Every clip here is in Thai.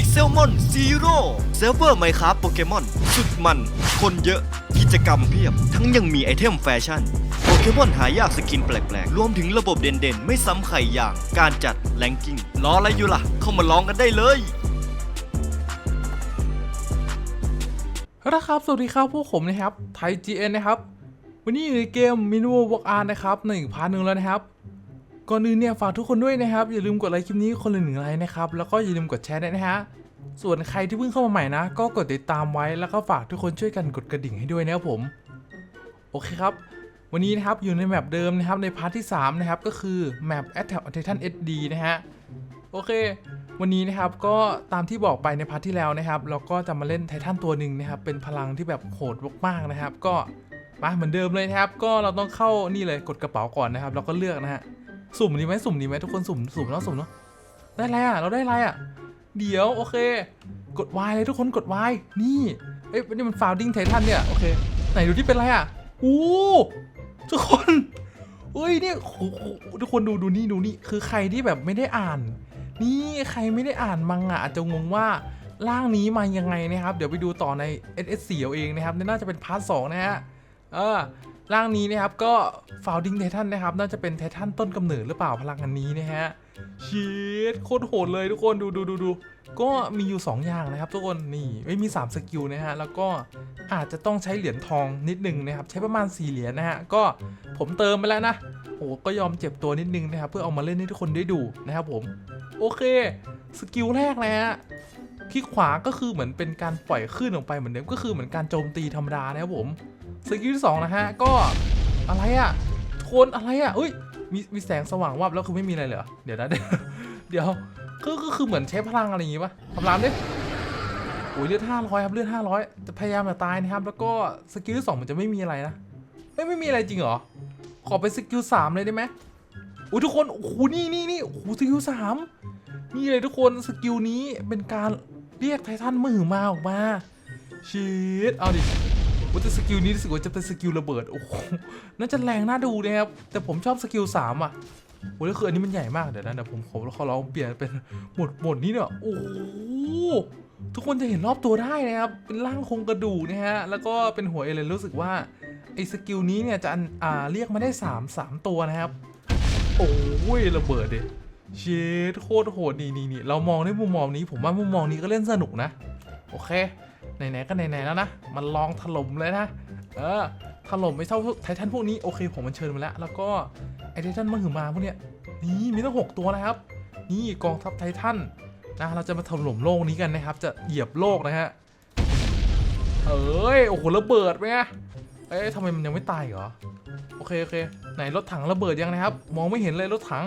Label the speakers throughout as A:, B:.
A: พิกเซลมอนซีโร่เซิร์ฟเวอร์ไมครับโปเกมอนสุดมัน คนเยอะกิจกรรมเพียบ ทั้งยังมีไอเทมแฟชั่น โปเกมอนหายากสกินแปลกๆ รวมถึงระบบเด่นๆ ไม่ซ้ำใครอย่างการจัดแรงกิ้งรออะไรอยู่ล่ะ เข้ามาลองกันได้เลย
B: นะครับ สวัสดีครับ พวกผมนะครับ ไทย GN นะครับ วันนี้อยู่ในเกมมินูวอกอาร์นะครับในอีกพาร์ทหนึ่งแล้วนะครับ ก่อนอื่นเนี่ยฝากทุกคนด้วยนะครับ อย่าลืมกดไลค์คลิปนี้คนละหนึ่งไลค์นะครับ แล้วก็อย่าลืมกดแชร์ด้วยนะฮะ ส่วนใครที่เพิ่งเข้ามาใหม่นะ ก็กดติดตามไว้แล้วก็ฝากทุกคนช่วยกันกดกระดิ่งให้ด้วยนะครับผม โอเคครับ วันนี้นะครับอยู่ในแมปเดิมนะครับในพาร์ทที่ 3 นะครับ ก็คือแมป Attack on Titan SD นะฮะ โอเค วันนี้นะครับก็ตามที่บอกไปในพาร์ทที่แล้วนะครับ เราก็จะมาเล่นไททันตัวหนึ่งนะครับเป็นพลังที่แบบโหดมากๆนะครับ ก็มาเหมือนเดิมเลยนะครับ ก็เราต้องเข้านี่เลยกดกระเป๋าก่อนนะครับเราก็เลือกนะฮะ สุ่มดีไหมสุ่มดีไหมทุกคนสุ่มสุ่มเนาะสุ่มเนาะได้อะไรอะเราได้อะไรอะ เดี๋ยวโอเค กด Y เลยทุกคนกด Y นี่เอ้ยนี่มัน founding titan เนี่ยโอเคไหนดูที่เป็นอะไรอะอู้ทุกคนเอ้ยเนี่ยทุกคนดูดูนี่ดูนี่คือใครที่แบบไม่ได้อ่าน นี่ใครไม่ได้อ่านมังงะอาจจะงงว่าร่างนี้มายังไงนะครับ เดี๋ยวไปดูต่อใน SS4 เอาเองนะครับนี่น่าจะเป็นพาร์ทสองนะฮะ เออร่างนี้นะครับก็ founding titan นะครับน่าจะเป็นไททันต้นกำเนิดหรือเปล่าพลังอันนี้นะฮะชีดโคตรโหดเลยทุกคนดูดูดูดูก็มีอยู่ 2 อย่างนะครับทุกคนนี่ไม่มี 3 สกิลนะฮะแล้วก็อาจจะต้องใช้เหรียญทองนิดนึงนะครับใช้ประมาณ 4 เหรียญนะฮะก็ผมเติมไปแล้วนะโอ้ก็ยอมเจ็บตัวนิดนึงนะครับเพื่อเอามาเล่นให้ทุกคนได้ดูนะครับผมโอเคสกิลแรกนะฮะคลิกขวาก็คือเหมือนเป็นการปล่อยคลื่นออกไปเหมือนเดิมก็คือเหมือนการโจมตีธรรมดานะครับผม สกิลที่สองนะฮะ ก็อะไรอะ่ะโทนอะไรอะ่ะเอ้ย มีมีแสงสว่างวับแล้วคือไม่มีอะไรเหรอ เดี๋ยวนะ เดี๋ยวเดี๋ยวคือก็คือเหมือนใช้พลังอะไรอย่างงี้ปะทำรามดิโอ้ยเลือดห้าร้อยครับเลือดห้าร้อยจะพยายามจะตายนะครับ แล้วก็สกิลที่สองมันจะไม่มีอะไรนะ ไม่ไม่มีอะไรจริงเหรอ ขอไปสกิลสามเลยได้ไหมโอ้ยทุกคน โอ้โห นี่นี่นี่โอ้โหสกิลสามนี่เลยทุกคน สกิลนี้เป็นการเรียกไททันมือมาออกมาชีดเอาดิ ว่าแต่สกิลนี้รู้สึกว่าจะเป็นสกิลระเบิดโอ้โหน่าจะแรงน่าดูนะครับแต่ผมชอบสกิลสามอะโอ้ยแล้วคืออันนี้มันใหญ่มากเดี๋ยวนะเดี๋ยวผมขอเขาลองเปลี่ยนเป็นหมดหมดนี้เนี่ยโอ้ทุกคนจะเห็นรอบตัวได้นะครับ เป็นร่างโครงกระดูกนะฮะ แล้วก็เป็นหัวเอเลนรู้สึกว่าไอ้สกิลนี้เนี่ยจะอันอ่าเรียกมาได้ 3 3 ตัวนะครับ โอ้ยระเบิดเดิเชดโคตรโหดนี่นี่นี่เรามองในมุมมองนี้ ผมว่ามุมมองนี้ก็เล่นสนุกนะ โอเค ไหนๆก็ไหนๆแล้วนะ มันลองถล่มเลยนะ เออ ถล่มไม่เท่าไททันพวกนี้โอเคผมมันเชิญมาแล้ว แล้วก็ไอไททันมหึมาพวกเนี้ย นี่มีตั้งหกตัวนะครับ นี่กองทัพไททันนะ เราจะมาถล่มโลกนี้กันนะครับ จะเหยียบโลกนะฮะ เอ้ย โอ้โหระเบิดไหมเอ้ยทำไมมันยังไม่ตายเหรอ โอเคโอเคไหนรถถังระเบิดยังนะครับ มองไม่เห็นเลยรถถัง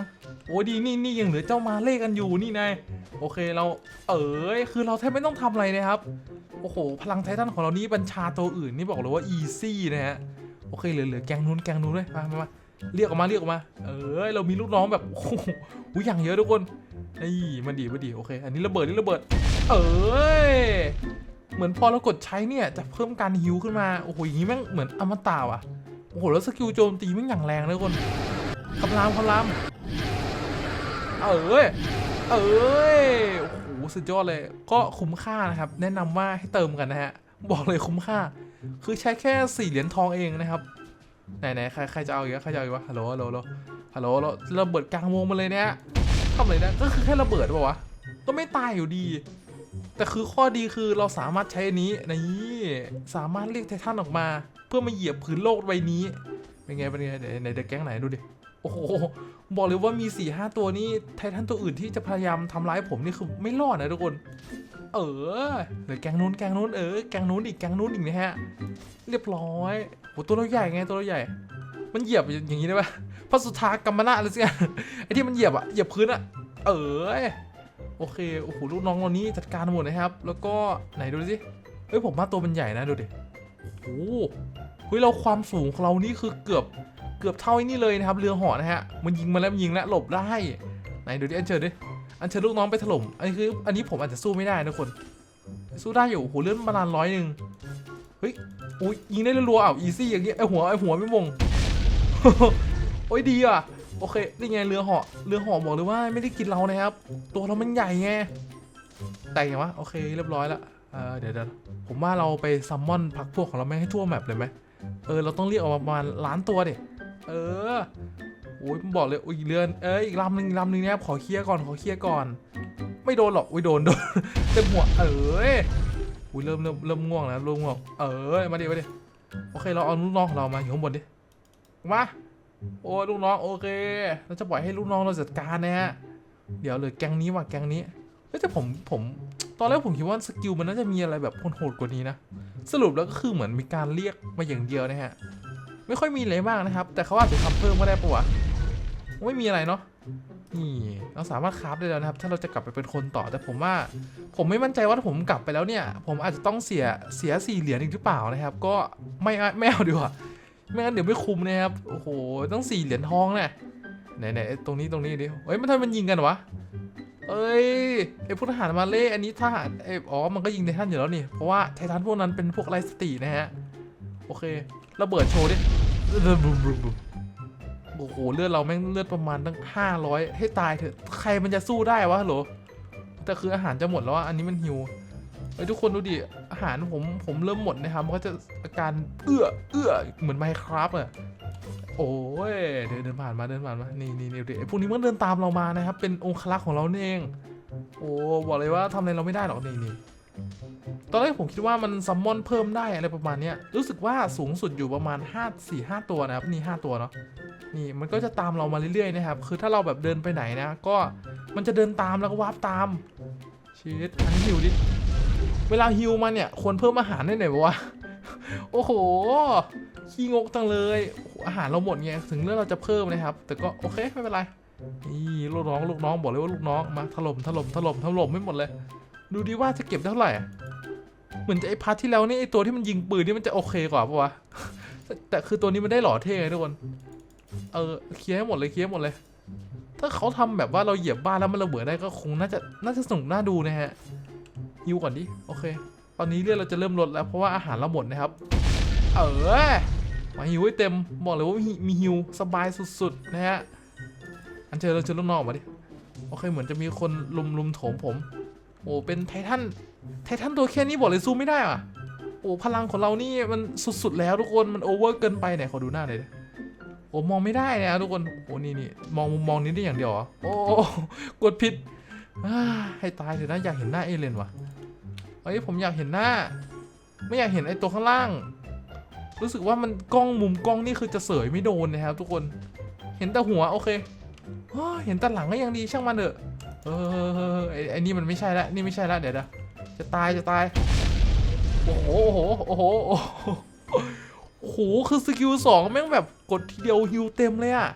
B: โอ้ดีนี่นี่ยังเหลือเจ้ามาเล่กันอยู่นี่นายโอเคเราเอ้ยคือเราแทบไม่ต้องทำอะไรนะครับโอ้โหพลังไททันของเรานี่บัญชาตัวอื่นนี่บอกเลยว่าอีซี่นะฮะโอเคเหลือเหลือแกงนู้นแกงนู้นเลยมามามาเรียกออกมาเรียกออกมา เอ้ยเรามีลูกน้องแบบโอ้โหอยอย่างเยอะทุกคนนี่มันดีมันดีโอเค อันนี้ระเบิดนี่ระเบิด เอ้ยเหมือนพอเรากดใช้เนี่ยจะเพิ่มการฮิวขึ้นมาโอ้โหอย่างนี้แม่งเหมือนอมตะว่ะ โอ้โห แล้วสกิลโจมตีม่งอย่างแรงเลยคนคำรามคำรามเอ้ยเอ้ยโอ้โหสุดยอดเลย ก็คุ้มค่านะครับ แนะนำว่าให้เติมกันนะฮะ บอกเลยคุ้มค่า คือใช้แค่สี่เหรียญทองเองนะครับ ไหนไหนใครใครจะเอาอีกใครจะเอาอีกวะ ฮัลโหล ฮัลโหล ฮัลโหลฮัลโหลระเบิดกลางวงมาเลยเนี่ยทำอะไรนะ ก็คือแค่ระเบิดป่าวะ ก็ไม่ตายอยู่ดี แต่คือข้อดีคือเราสามารถใช้อันนี้นี่สามารถเรียกไททันออกมา เพื่อมาเหยียบพื้นโลกใบนี้ เป็นไงเป็นไงไหนไหนเด็กแก๊งไหนดูดิโอ้โหบอกเลยว่ามี4ี่ห้าตัวนี่ไททันตัวอื่นที่จะพยายามทำร้ายผมนี่คือไม่รอดนะทุกคน เออเหลือแกงนู้นแกงนู้นเออแกงนู้นอีกแกงนู้นอีกนะฮะ เรียบร้อยโหตัวเราใหญ่ไงตัวเราใหญ่ มันเหยียบอย่างนี้ได้ปะพระสุธากรรมนาอะไรสักอย่างไอ้ที่มันเหยียบอะเหยียบพื้นอะเออ โอเคโอ้โหลูกน้องเรานี้จัดการหมดนะครับ แล้วก็ไหนดูสิเฮ้ยผมว่าตัวมันใหญ่นะดูดิโอ้โหเฮ้ยเราความสูงของเรานี่คือเกือบเกือบเท่าไอ้นี่เลยนะครับเรือหอนะฮะมันยิงมาแล้วมันยิงแล้วหลบได้ไหนดูดิอันเชิญดิอันเชิญลูกน้องไปถล่มอันนี้คือ อันนี้ผมอาจจะสู้ไม่ได้นะคน สู้ได้อยู่โอ้โหเลื่อนประมาณร้อยหนึ่งเฮ้ยอุ้ยยิงได้รัวๆอ้าวอีซี่อย่างเงี้ยไอหัวไอหัวไม่มงโอ้ยดีอะ โอเคนี่ไงเรือเหาะเรือเหาะบอกเลยว่าไม่ได้กินเรานะครับ ตัวเรามันใหญ่ไงแต่ยังวะโอเคเรียบร้อยแล้วเออเดี๋ยวเดี๋ยวผมว่าเราไปซัมมอนพักพวกของเราไม่งให้ทั่วแมปเลยไหมเออเราต้องเรียกออกมาประมาณล้านตัวดิเออโอ้ยผมบอกเลยอีกเรือนเอ้ยอีกลำหนึ่งอีกลำหนึ่งนะครับขอเคลียร์ก่อนขอเคลียร์ก่อน ไม่โดนหรอกอุ้ยโดนโดนเต็มหัวเอ้ยอุ้ยเริ่มเริ่มเริ่มง่วงแล้วเริ่มง่วงเออมาดิมาดิโอเคเราเอาลูกน้องของเรามาอยู่ข้างบนดิมา โอ้ยลูกน้องโอเคเราจะปล่อยให้ลูกน้องเราจัดการนะฮะเดี๋ยวเลยแก๊งนี้ว่ะแก๊งนี้เฮ้ยแต่ผมผมตอนแรกผมคิดว่าสกิลมันน่าจะมีอะไรแบบโหดกว่านี้นะสรุปแล้วก็คือเหมือนมีการเรียกมาอย่างเดียวนะฮะไม่ค่อยมีอะไรมากนะครับ แต่เขาอาจจะทำเพิ่มก็ได้ปะวะไม่มีอะไรเนาะนี่เราสามารถคราฟได้แล้วนะครับ ถ้าเราจะกลับไปเป็นคนต่อแต่ผมว่า ผมไม่มั่นใจว่าถ้าผมกลับไปแล้วเนี่ย ผมอาจจะต้องเสียเสียสี่เหรียญอีกหรือเปล่านะครับ ก็ไม่ไม่เอาดีกว่า ไม่งั้นเดี๋ยวไม่คุ้มนะครับ โอ้โห ต้องสี่เหรียญทองเนี่ไหนไหนตรงนี้ตรงนี้ดิเฮ้ย มันทำไมมันยิงกันวะ เอ้ยไอพวกทหารมาเล่อันนี้ทหารไออ๋อ มันก็ยิงไททันอยู่แล้วนี่ เพราะว่าไททันพวกนั้นเป็นพวกไรสตินะฮะ โอเค ระเบิดโชว์ดิบุมบุมบุมโอ้โห เลือดเราแม่งเลือดประมาณตั้งห้าร้อยให้ตายเถอะ ใครมันจะสู้ได้วะฮัลโหลแต่คืออาหารจะหมดแล้วอันนี้มันหิวไอ้ยทุกคนดูดิ อาหารผมผมเริ่มหมดนะครับมันก็จะอาการเอื้อเอื้อเหมือนไมค์ครับอะโอ้ยเดินเดินผ่านมาเดินผ่านมานี่นี่นี่ดิไอ้พวกนี้มันเดินตามเรามานะครับ เป็นองคลักษ์ของเราเอง โอ้บอกเลยว่าทำอะไรเราไม่ได้หรอกนี่นี่ตอนแรกผมคิดว่ามันซัมมอนเพิ่มได้อะไรประมาณนี้รู้สึกว่าสูงสุดอยู่ประมาณ 5 4 5 ตัวนะครับนี่ 5 ตัวเนาะนี่มันก็จะตามเรามาเรื่อยๆนะครับ คือถ้าเราแบบเดินไปไหนนะ ก็มันจะเดินตามแล้วก็วาร์ปตามชีตอันนี้หิวดิ เวลาฮิวมันเนี่ยควรเพิ่มอาหารได้ไหนวะโอ้โหขี้งกจังเลยอาหารเราหมดไงถึงเรื่องเราจะเพิ่มนะครับ แต่ก็โอเคไม่เป็นไรนี่ลูกน้องลูกน้องบอกเลยว่าลูกน้องมาถล่มถล่มถล่มถล่มไม่หมดเลย ดูดิว่าจะเก็บได้เท่าไหร่เหมือนจะไอพาร์ทที่แล้วนี่ไอตัวที่มันยิงปืนนี่มันจะโอเคกว่าปะวะแต่แต่คือตัวนี้มันได้หล่อเท่ไงทุกคนเออเคลียร์ให้หมดเลยเคลียร์ให้หมดเลย ถ้าเขาทำแบบว่าเราเหยียบบ้านแล้วมันระเบิดได้ก็คงน่าจะน่าจะสนุกน่าดูนะฮะ ฮิวก่อนดิโอเค ตอนนี้เลือดเราจะเริ่มลดแล้วเพราะว่าอาหารเราหมดนะครับ เออมาฮิวให้เต็มบอกเลยว่ามีมีฮิวสบายสุดๆนะฮะอันเจอเราเจอลูกน้องออกมาดิโอเคเหมือนจะมีคนลุมลุมโถมผม โอ้เป็นไททันไททันตัวแค่นี้บอกเลยสู้ไม่ได้อะโอ้พลังของเรานี่มันสุดๆแล้วทุกคนมันโอเวอร์เกินไปไหนขอดูหน้าหน่อยดิโอ้มองไม่ได้นะทุกคนโอ้นี่นี่มองมุมมองนี้ได้อย่างเดียวเหรอโอ้กดผิดอ่า ให้ตายเถอะนะอยากเห็นหน้าเอเลนวะเอ้ยผมอยากเห็นหน้า ไม่อยากเห็นไอ้ตัวข้างล่าง รู้สึกว่ามันกล้องมุมกล้องนี่คือจะเสยไม่โดนนะครับ ทุกคนเห็นแต่หัวโอเคเห็นแต่หลังก็ยังดีช่างมันเถอะเออไอ้นี่มันไม่ใช่ละนี่ไม่ใช่ละเดี๋ยวนะจะตายจะตายโอ้โหโอ้โหโอ้โหโอ้โหโหคือสกิลสองแม่งแบบกดทีเดียวฮิวเต็มเลยอะ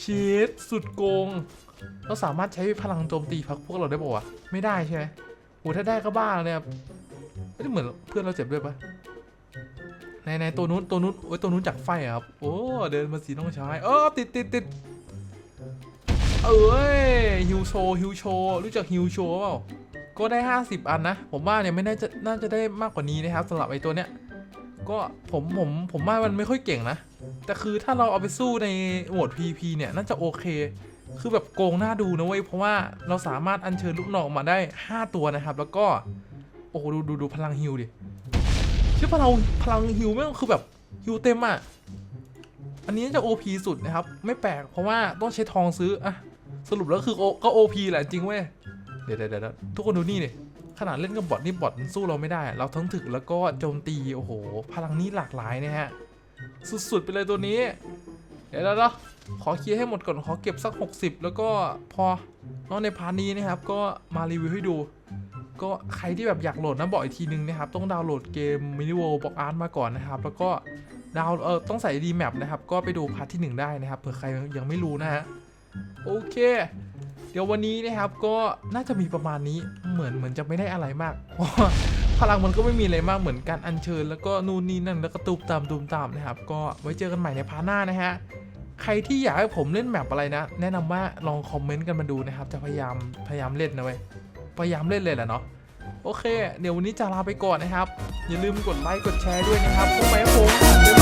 B: ชีตสุดโกง เราสามารถใช้พลังโจมตีพักพวกเราได้ป่าวะไม่ได้ใช่ไหมโอ้ถ้าได้ก็บ้าแล้วเนี่ยไม่ได้เหมือนเพื่อนเราเจ็บด้วยปะในในตัวนู้นตัวนู้นโอ้ยตัวนู้นจากไฟครับ โอ้เดินมาสีน้องชายเออติดติดติดเอ้ยฮิวโชฮิวโชรู้จักฮิวโชเปล่าก็ได้ 50 อันนะ ผมว่าเนี่ยไม่น่าจะน่าจะได้มากกว่านี้นะครับสำหรับไอ้ตัวเนี้ยก็ผมผมผมว่ามันไม่ค่อยเก่งนะ แต่คือถ้าเราเอาไปสู้ในโหมด PP เนี่ยน่าจะโอเค คือแบบโกงหน้าดูนะเว้ยเพราะว่าเราสามารถอัญเชิญลูกน้องอกมาได้ 5 ตัวนะครับ แล้วก็โอ้โหดูดูดูพลังฮิวดิชื่อพลังพลังฮิวแม่งคือแบบฮิวเต็มอะอันนี้จะ OP สุดนะครับ ไม่แปลกเพราะว่าต้องใช้ทองซื้ออะสรุปแล้วคือ O- ก็ OP แหละจริงเว้ยเดี๋ยวเดี๋ยวทุกคนดูนี่ดิขนาดเล่นกับบอทนี่บอทมันสู้เราไม่ได้ เราทั้งถึกแล้วก็โจมตีโอ้โห พลังนี้หลากหลายนะฮะ สุดๆไปเลยตัวนี้ เดี๋ยวแล้ว ขอเคลียร์ให้หมดก่อนขอเก็บสัก 60 แล้วก็พอเนอกในพาร์ทนี้นะครับ ก็มารีวิวให้ดู ก็ใครที่แบบอยากโหลดนะบอกอีกทีนึงนะครับ ต้องดาวน์โหลดเกม Mini World Block Art มาก่อนนะครับ แล้วก็ดาวน์เออต้องใส่ D map นะครับ ก็ไปดูพาร์ทที่ 1 ได้นะครับเผื่อใครยังไม่รู้นะฮะโอเค เดี๋ยววันนี้นะครับก็น่าจะมีประมาณนี้เหมือนเหมือนจะไม่ได้อะไรมากพราะว่าพลังมันก็ไม่มีอะไรมากเหมือนการอัญเชิญ แล้วก็นู่นนี่นั่นแล้วก็ตูมตามตูมตามนะครับ ก็ไว้เจอกันใหม่ในพาร์ทหน้านะฮะ ใครที่อยากให้ผมเล่นแมปอะไรนะ แนะนำว่าลองคอมเมนต์กันมาดูนะครับ จะพยายามพยายามเล่นนะเว้ย พยายามเล่นเลยแหละเนาะ โอเค เดี๋ยววันนี้จะลาไปก่อนนะครับ อย่าลืมกดไลค์ กดแชร์ด้วยนะครับพบกันใหม่ครับผม